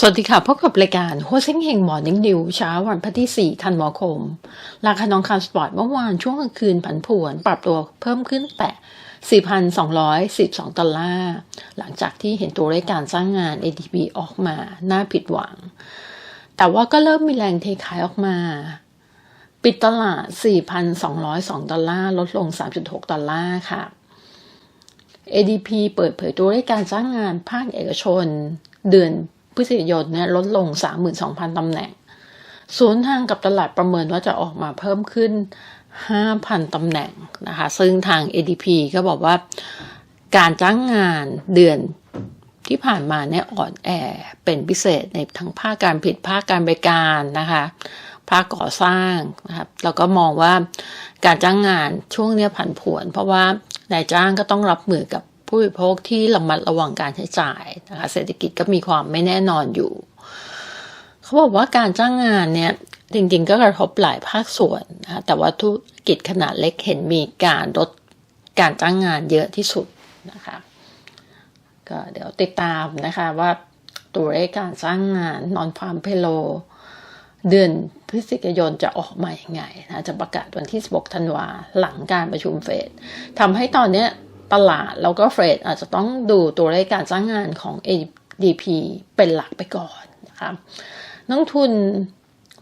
สวัสดีค่ะ พบกับรายการหัวเซ็งเฮงมอร์นิ่งนิวเช้าวันพฤหัสที่ 4 ธันวาคม ราคาทองคำสปอร์ตเมื่อวานช่วงกลางคืนผันผวน ปรับตัวเพิ่มขึ้นแต่ 4,212 ดอลลาร์ หลังจากที่เห็นตัวเลขการจ้างงาน ADP ออกมา น่าผิดหวัง แต่ว่าก็เริ่มมีแรงเทขายออกมา ปิดตลาด 4,202 ดอลลาร์ ลดลง 3.6 ดอลลาร์ค่ะ ADP เปิดเผยตัวเลขการจ้างงานภาคเอกชน เดือน พฤศจิกายนเนี่ยลดลง 32,000ตำแหน่ง ศูนย์ทางกับตลาดประเมินว่าจะออกมาเพิ่มขึ้น 5,000ตำแหน่งนะคะ ซึ่งทาง ADP ก็บอกว่าการจ้างงานเดือนที่ผ่านมาเนี่ยอ่อนแอเป็นพิเศษในทั้งภาคการผลิตภาคการบริการนะคะ ภาคก่อสร้างนะครับแล้วก็มองว่าการจ้างงานช่วงเนี้ยผันผวน เพราะว่านายจ้างก็ต้องรับมือกับ ผู้บริโภคที่ระมัดระวังการใช้จ่ายนะคะเศรษฐกิจก็มีความไม่แน่นอนอยู่ เขาบอกว่าการจ้างงานเนี่ยจริงๆ ก็กระทบหลายภาคส่วนนะคะแต่ว่าธุรกิจขนาดเล็กเห็นมีการลดการจ้างงานเยอะที่สุดนะคะก็เดี๋ยวติดตามนะคะว่าตัวเลขการจ้างงานนอนพามเพโล เดือนพฤศจิกายนจะออกมาอย่างไงนะจะประกาศวันที่ 16 ธันวาหลังการประชุมเฟดทำให้ตอนเนี้ย ตลาด แล้วก็เฟดอาจจะต้องดูตัวเลขการจ้างงานของ ADP เป็นหลักไปก่อนนะคะนักทุน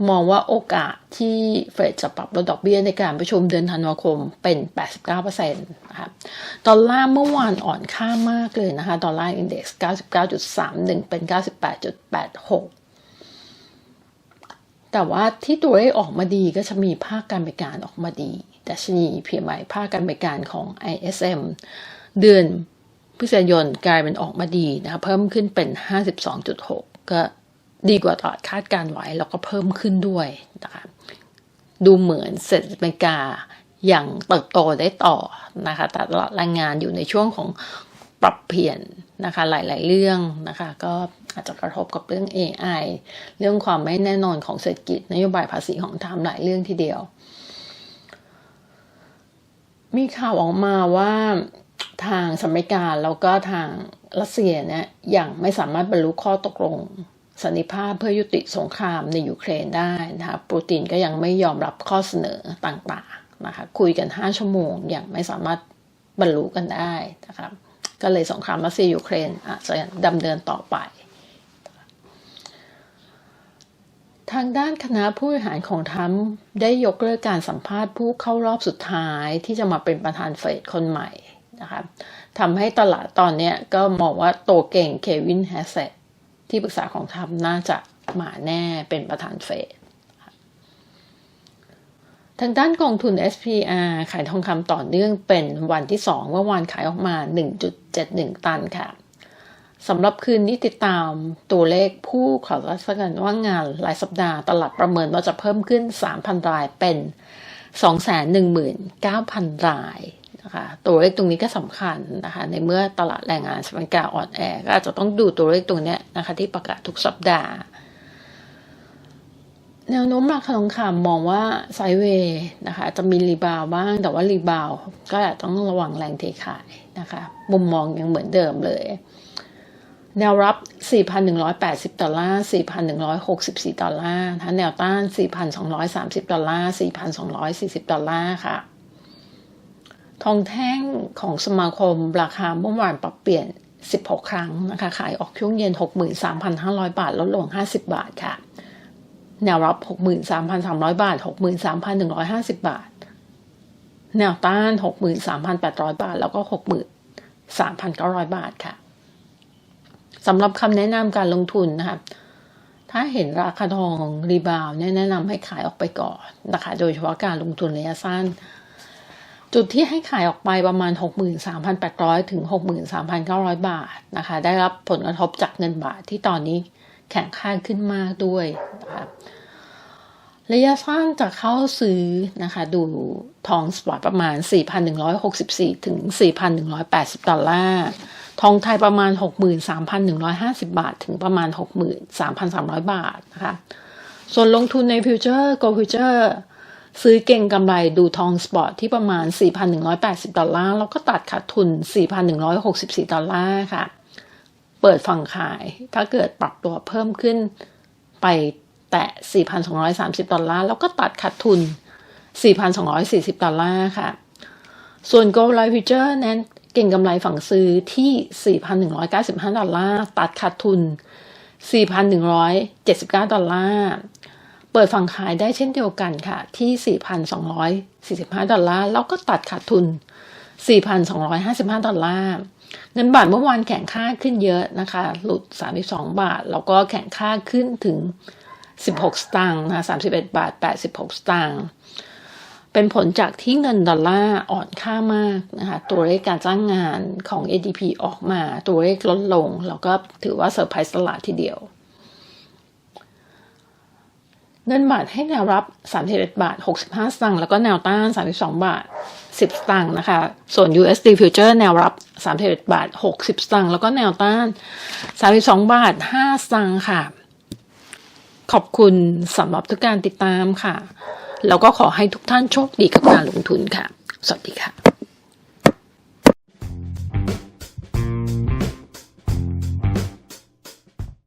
มองว่าโอกาสที่เฟดจะปรับลดดอกเบี้ยในการประชุมเดือนธันวาคมเป็น 89%นะคะดอลลาร์เมื่อวานอ่อนค่ามากเลยนะคะ ดอลลาร์อินเด็กซ์ 99.31 เป็น 98.86 แต่ว่าที่ตัวเลขออกมาดีก็จะมีภาคการบริการออกมาดี ดัชนี PMI ภาคการบริการของ ISM เดือนพฤศจิกายนกลายเป็นออกมาดีนะคะเพิ่มขึ้นเป็น 52.6 ก็ดีกว่าตลาดคาดการไว้ แล้วก็เพิ่มขึ้นด้วยนะคะดูเหมือนเศรษฐกิจอเมริกาอย่างเติบโตได้ต่อนะคะแต่ตลาดแรงงานอยู่ในช่วงของปรับเปลี่ยนนะคะหลาย ๆ เรื่องนะคะก็อาจจะกระทบกับเรื่อง AI เรื่องความไม่แน่นอนของเศรษฐกิจนโยบายภาษีของทำหลายเรื่องทีเดียว มีข่าวออกมาว่าทางสหรัฐอเมริกาแล้วก็ทางรัสเซียเนี่ยยังไม่สามารถบรรลุข้อตกลงสันนิภาพเพื่อยุติสงครามในยูเครนได้นะคะปูตินก็ยังไม่ยอมรับข้อเสนอต่างๆนะคะคุยกัน 5 ชั่วโมงยังไม่สามารถบรรลุกันได้นะคะก็เลยสงครามรัสเซียยูเครนอาจจะดำเนินต่อไป ทางด้านคณะผู้บริหารของทั้มได้ยกเลิกการสัมภาษณ์ผู้เข้ารอบสุดท้ายที่จะมาเป็นประธานเฟดคนใหม่นะคะทำให้ตลาดตอนนี้ก็มองว่าโตเก่งเควินแฮสเซตที่ปรึกษาของทั้มน่าจะมาแน่เป็นประธานเฟดทางด้านกองทุน SPR ขายทองคำต่อเนื่องเป็นวันที่ 2 เมื่อวานขายออกมา 1.71 ตันค่ะ สำหรับคืนนี้ติดตามตัวเลขผู้ขอรับประกันว่างงานรายสัปดาห์ตลาดประเมินว่าจะเพิ่มขึ้น 3,000 รายเป็น 219,000 รายนะคะตัวเลขตรงนี้ก็สำคัญนะคะในเมื่อตลาดแรงงานสหรัฐอเมริกาอ่อนแอก็อาจจะต้องดูตัวเลขตรงนี้นะคะที่ประกาศทุกสัปดาห์ แนวโน้มราคาทองคำมองว่าไซเวย์นะคะจะมีรีบาวบ้างแต่ว่ารีบาวก็อาจต้องระวังแรงเทขายนะคะมุมมองยังเหมือนเดิมเลย แนวรับ 4,180 ดอลลาร์ 4,164 ดอลลาร์นะแนวต้าน 4,230 ดอลลาร์ 4,240 ดอลลาร์ค่ะ ทองแท่งของสมาคมราคาเมื่อวานปรับเปลี่ยน 16 ครั้งนะคะ ขายออกช่วงเย็น 63,500 บาท ลดลง 50 บาทค่ะ แนวรับ 63,300 บาท 63,150 บาท แนวต้าน 63,800 บาท แล้วก็ 63,900 บาทค่ะ สำหรับคำแนะนำการลงทุนนะคะถ้าเห็นราคาทองรีบาวเนี่ยแนะนำให้ขายออกไปก่อนนะคะ โดยเฉพาะการลงทุนระยะสั้น จุดที่ให้ขายออกไปประมาณ 63,800 ถึง 63,900 บาทนะคะ ได้รับผลกระทบจากเงินบาทที่ตอนนี้แข่งข้าขึ้นมากด้วยนะคะระยะสั้นจะเข้าซื้อนะคะ ดูทองสปอร์ตประมาณ 4,164 ถึง 4,180 ดอลลาร์ ทองไทยประมาณ 63,150 บาท ถึงประมาณ 63,300 บาทนะคะ ส่วนลงทุนในฟิวเจอร์โกลฟิวเจอร์ซื้อเก่งกำไรดูทองสปอร์ตที่ประมาณ 4,180 ดอลลาร์ แล้วก็ตัดขาดทุน 4,164 ดอลลาร์ค่ะ เปิดฝั่งขายถ้าเกิดปรับตัวเพิ่มขึ้นไปแตะ 4,230 ดอลลาร์ แล้วก็ตัดขาดทุน 4,240 ดอลลาร์ค่ะ ส่วน Gold Life Future นั้น เก่งกำไรฝั่งซื้อที่ 4,195 ดอลลาร์ ตัดขาดทุน 4,179 ดอลลาร์ เปิดฝั่งขายได้เช่นเดียวกันค่ะ ที่ 4,245 ดอลลาร์ แล้วก็ตัดขาดทุน 4,255 ดอลลาร์ เงินบาทเมื่อวานแข่งค่าขึ้นเยอะนะคะ หลุด 32 บาท แล้วก็แข่งค่าขึ้นถึง 16 สตางค์นะ31 บาท 86 สตางค์ เป็นผลจากที่เงินดอลลาร์อ่อนค่ามากนะคะตัวเลขการจ้างงานของ ADP ออกมาตัวเลขลดลง แล้วก็ถือว่าเซอร์ไพรส์ตลาดทีเดียว เงินบาทให้แนวรับ 31 บาท 65 สตางค์แล้วก็แนวต้าน 32 บาท 10 สตางค์นะคะ ส่วน USD Future แนวรับ 31 บาท 60 สตางค์แล้วก็แนวต้าน 32 บาท 5 สตางค์ค่ะ ขอบคุณสำหรับทุกการติดตามค่ะ แล้วก็ขอให้ทุกท่านโชคดีกับการลงทุนค่ะ สวัสดีค่ะ